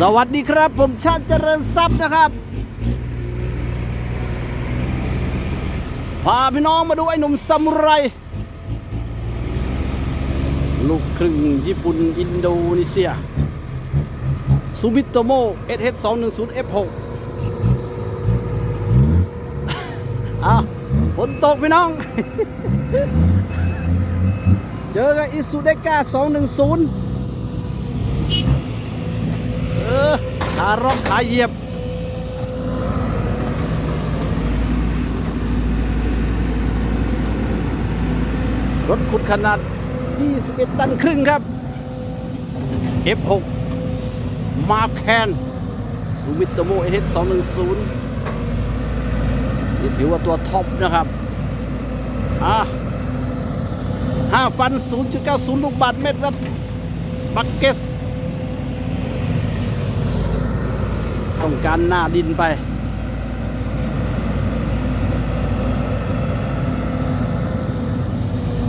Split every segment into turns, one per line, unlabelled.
สวัสดีครับ ผมชาติเจริญทรัพย์นะครับ พาพี่น้องมาดูไอ้หนุ่มซามูไร ลูกครึ่งญี่ปุ่น อินโดนีเซียซูบิโตโม SH 2 1 0 F6 อ้าวฝนตกพี่น้อง เจอกับอิสุเดก้า210 ออขาร่องขาเหยียบรถขุดขนาด 21 ตันครึ่งครับ F6 มาแคนซูมิโตโมเอเ210 นี่ถือว่าตัวท็อปนะครับ อะห้าฟัน 0.90 ลูกบาทเมตรครับ บักเกส ต้องการหน้าดินไป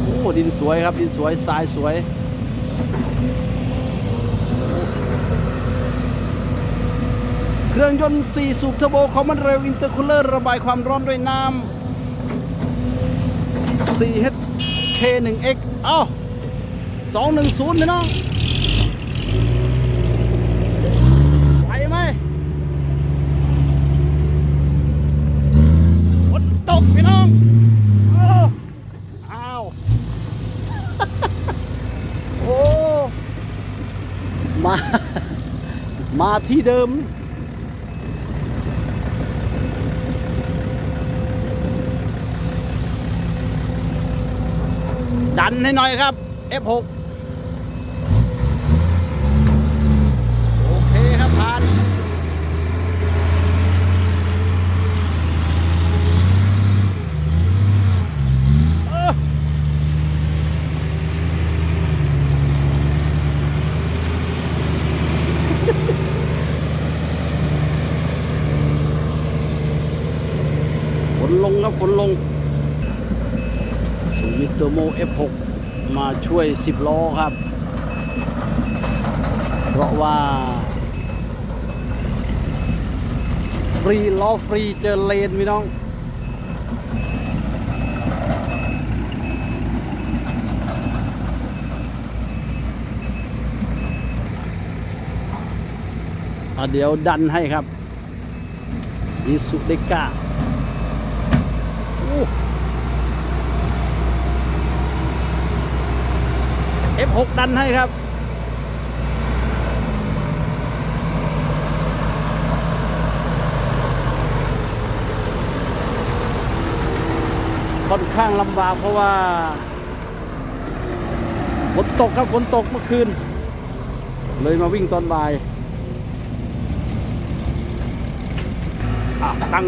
โอ้ดินสวยครับดินสวยทรายสวย เครื่องยนต์ 4 สูบเทอร์โบคอมมอนเรลอินเตอร์คูลเลอร์ระบายความร้อนด้วยน้ำ 4HK1X เอ้า210พี่น้องไปไหมฝนตกพี่น้องอ้าวอ้าว โอ้ มา มาที่เดิม ดันให้หน่อยครับ F6 โอเคครับผ่าน เออฝนลงครับฝนลง สูมิโตโม F6 มาช่วย 10 ล้อครับ เพราะว่า ฟรีล้อฟรีเจอเลนพี่น้องอะเดี๋ยวดันให้ครับอิสุเดกาโอ้ F6 ดันให้ครับ ค่อนข้างลำบากเพราะว่าฝนตกครับฝนตกเมื่อคืน เลยมาวิ่งตอนบ่ายตั้ง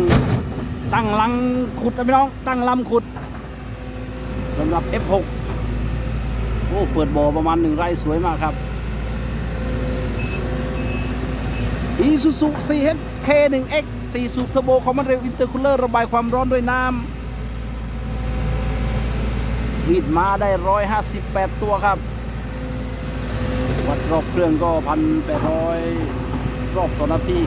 ตั้งลังขุดนะพี่น้อง ตั้งลำขุดสำหรับ F6 อ้เปิดบ่อประมาณหนึ่งไร่สวยมากครับ Isuzu CH K1X 4สูบเทอร์โบคอมมอนเรลอินเตอร์คูลเลอร์ระบายความร้อนด้วยน้ำรีดมาได้ 158 ตัวครับ วัดรอบเครื่องก็ 1,800 รอบต่อนาที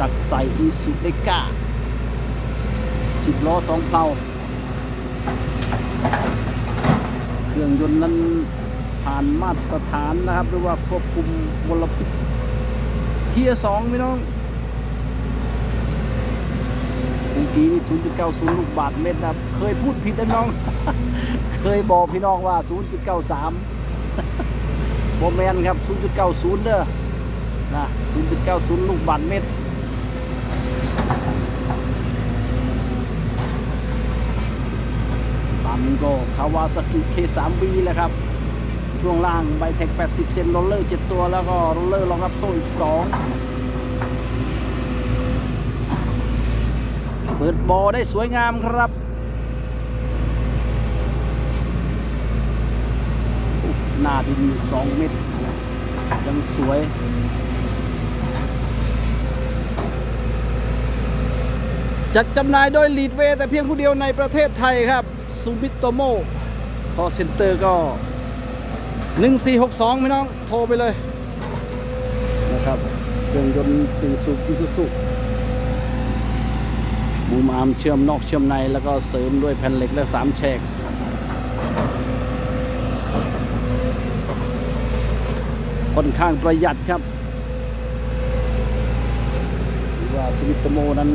ตักใส่อีสุเดก้า10 ล้อ 2เพลา เครื่องยนต์นั้นผ่านมาตรฐานนะครับ หรือว่าควบคุมมลพิษเทียสองพี่น้องเมื่อกี้นี่0.90ลูกบาทเมตรนะครับ เคยพูดผิดนะน้อง เคยบอกพี่น้องว่า0.93โมแมนครับ0.90เก้าศูนเด้อนะ0.90ลูกบาทเมตร ปั๊ม ก็คาวาซากิ K3V แหละครับ ช่วงล่างไบเทค 80 เซนโรลเลอร์ 7 ตัว แล้วก็โรลเลอร์รองรับโซ่อีก 2 เปิดบอได้สวยงามครับหน้าดิน 2 เมตร ยังสวยจัดจำหน่ายโดยลีดเวแต่เพียงผู้เดียวในประเทศไทยครับ ซูบิโตโมคอเซ็นเตอร์ก็ 1462พี่น้องโทรไปเลยนะครับเครื่องยนต์สี่สูบอิซูซุบูมอาร์มเชื่อมนอกเชื่อมในแล้วก็เสริมด้วยแผ่นเหล็กและสามแฉกค่อนข้างประหยัดครับหรือว่าสวิตโมนั้น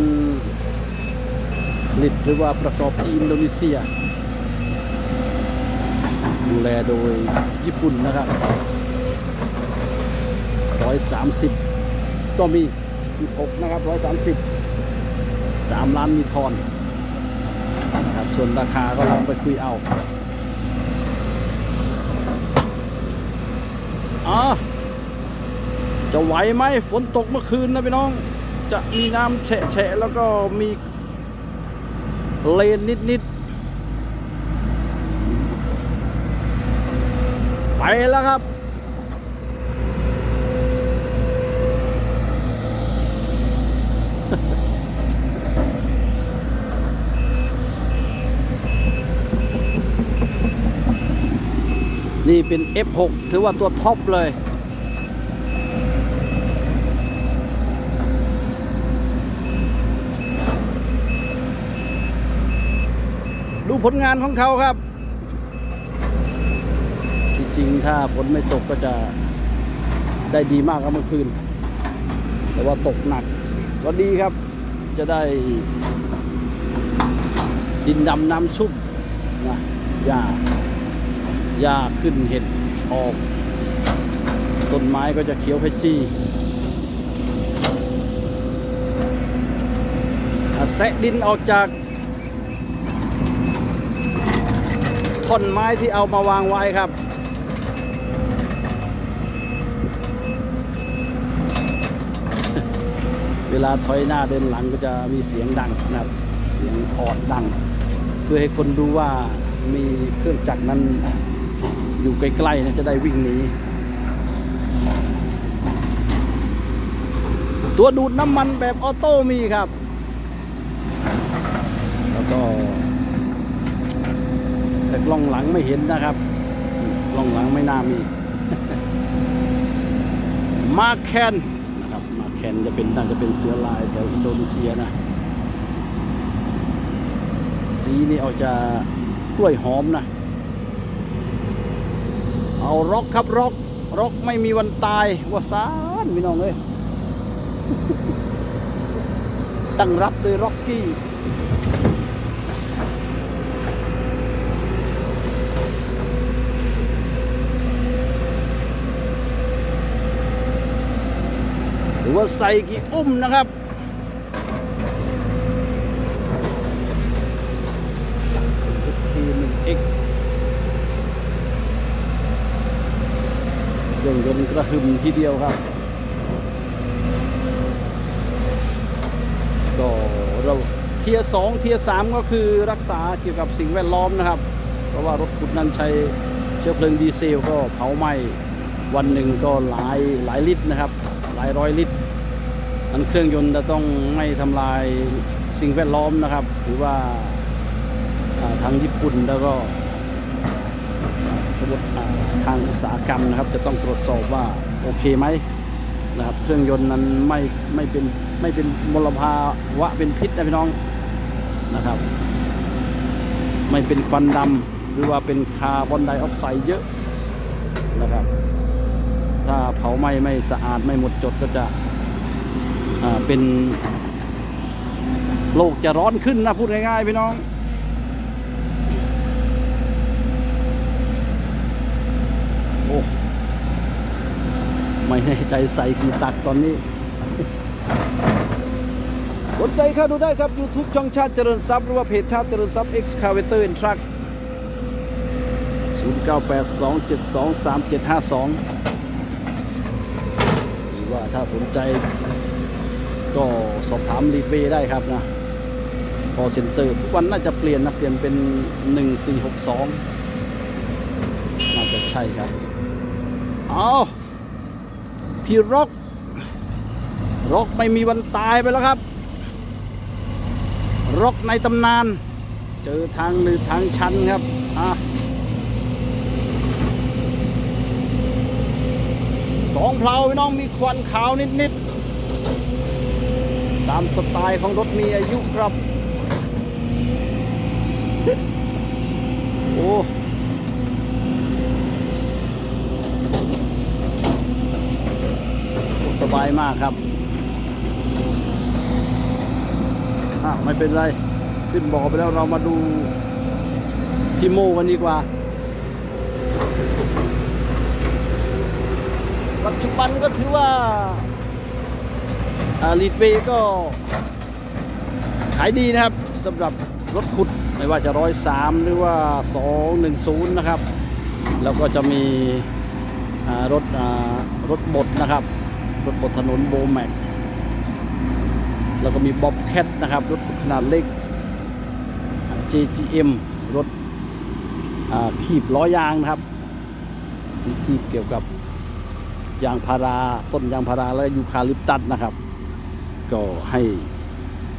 ผลิตหรือว่าประกอบที่อินโดนีเซีย ดูแลโดยญี่ปุ่นนะครับ 130 ก็มี16นะครับ 130 3 ล้านมีทอนนะครับส่วนราคาก็ลองไปคุยเอาอ๋อจะไหวไหมฝนตกเมื่อคืนนะพี่น้อง จะมีน้ำแฉะแฉะแล้วก็มีเลนนิดนิดๆไป แล้วครับ นี่เป็น F6 ถือว่าตัวท็อปเลย ดูผลงานของเขาครับ ริงถ้าฝนไม่ตกก็จะได้ดีมากครับเมื่อคืน แต่ว่าตกหนักก็ดีครับ จะได้ ดินดำน้ำชุ่มนะหญ้าหญ้าขึ้นเห็ดออก ต้นไม้ก็จะเขียวขจีแซะดินออกจากท่อนไม้ที่เอามาวางไว้ครับ เวลาถอยหน้าเดินหลังก็จะมีเสียงดังนะครับ เสียงออดดัง เพื่อให้คนดูว่ามีเครื่องจักรนั้นอยู่ใกล้ๆนะจะได้วิ่งหนีตัวดูดน้ำมันแบบออโต้มีครับ แล้วก็แต่กล้องหลังไม่เห็นนะครับ กล้องหลังไม่น่ามี มาแคน นะครับมาแคนจะเป็นน่าจะเป็นเสือลายแถวอินโดนีเซียนะ สีนี่เอาจะกล้วยหอมนะ เอาร็อกครับร็อกร็อกไม่มีวันตายว่าซานพี่น้องเอ้ยตั้งรับโดยร็อกกี้ ว่าใส่กี่อุ้มนะครับทีหนึ่งเอ็กเครื่องยนต์กระหึ่มทีเดียวครับ ก็เราเทียสองเทียสามก็คือรักษาเกี่ยวกับสิ่งแวดล้อมนะครับ เพราะว่ารถขุดนั้นใช้เชื้อเพลิงดีเซลก็เผาไหม้วันหนึ่งก็หลายหลายลิตรนะครับ หลายร้อยลิตร อันเครื่องยนต์จะต้องไม่ทำลายสิ่งแวดล้อมนะครับถือว่าทางญี่ปุ่นแล้วก็ระบบทางอุตสาหกรรมนะครับ จะต้องตรวจสอบว่าโอเคไหมนะครับ เครื่องยนต์นั้นไม่ไม่เป็นไม่เป็นมลภาวะเป็นพิษนะพี่น้องนะครับ ไม่เป็นควันดำหรือว่าเป็นคาร์บอนไดออกไซด์เยอะนะครับ ถ้าเผาไหม้ไม่สะอาดไม่หมดจดก็จะ เป็นโลกจะร้อนขึ้นนะพูดง่ายๆพี่น้อง โอ้ ไม่แน่ใจใส่กี่ตักตอนนี้ สนใจเข้าดูได้ครับ YouTube ช่องชาติเจริญทรัพย์ หรือว่าเพจชาติเจริญทรัพย์ Excavator and Truck 0982723752 หรือว่าถ้าสนใจ ก็สอบถามรีเวได้ครับนะพอเซ็นเตอร์ทุกวันน่าจะเปลี่ยนนะเปลี่ยนเป็น 1462 น่าจะใช่ครับ เอาพี่ร็อกร็อกไม่มีวันตายไปแล้วครับร็อกในตำนาน เจอทางหรือทางชันครับอะองเพลาพี่น้องมีควันขาวนิดๆ ตามสไตล์ของรถมีอายุครับ โอ้สบายมากครับอะไม่เป็นไร ขึ้นบอไปแล้วเรามาดูพี่โมกันดีกว่า ปัจจุบันก็ถือว่า ลีดเวย์ก็ขายดีนะครับสำหรับรถขุดไม่ว่าจะร้อยสามหรือว่า 210 นะครับ แล้วก็จะมีรถรถบดนะครับ รถบดถนนโบแม็กแล้วก็มีบ๊อบแคทนะครับ รถขนาดเล็ก JGM รถขีบล้อยางนะครับที่ขีบเกี่ยวกับยางพาราต้นยางพาราและยูคาลิปตัสนะครับ ก็ให้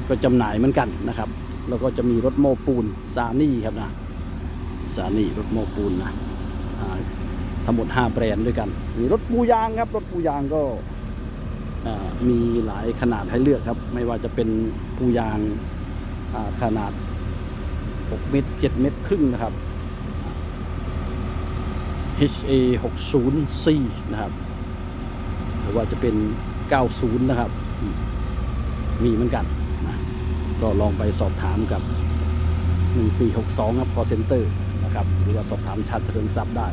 ก็จำหน่ายเหมือนกันนะครับ แล้วก็จะมีรถโมปูนซานี่ครับนะซานี่รถโมปูนนะทั้งหมด 5 แบรนด์ด้วยกัน มีรถปูยางครับ รถปูยางก็มีหลายขนาดให้เลือกครับ ไม่ว่าจะเป็นปูยางาขนาด 6 เมตร 7 เมตรครึ่งนะครับ HA 60 C นะครับ หรือว่าจะเป็น 90 นะครับ มีเหมือนกันนะก็ลองไปสอบถามกับ 1462 ครับ call center นะครับ หรือว่าสอบถามชาติเจริญทรัพย์ได้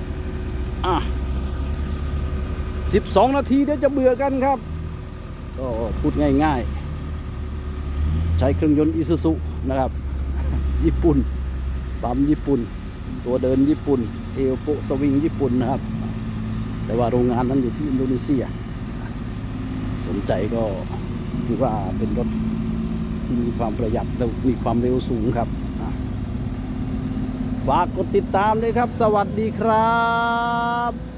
อะ 12 นาทีเดี๋ยวจะเบื่อกันครับ ก็พูดง่ายๆ ใช้เครื่องยนต์อิซูซุนะครับ ญี่ปุ่น ปั๊มญี่ปุ่น ตัวเดินญี่ปุ่น เอลโปสวิงญี่ปุ่นนะครับ แต่ว่าโรงงานนั้นอยู่ที่อินโดนีเซีย สนใจก็ ถือว่าเป็นรถที่มีความประหยัดและมีความเร็วสูงครับฝากกดติดตามด้วยครับ สวัสดีครับ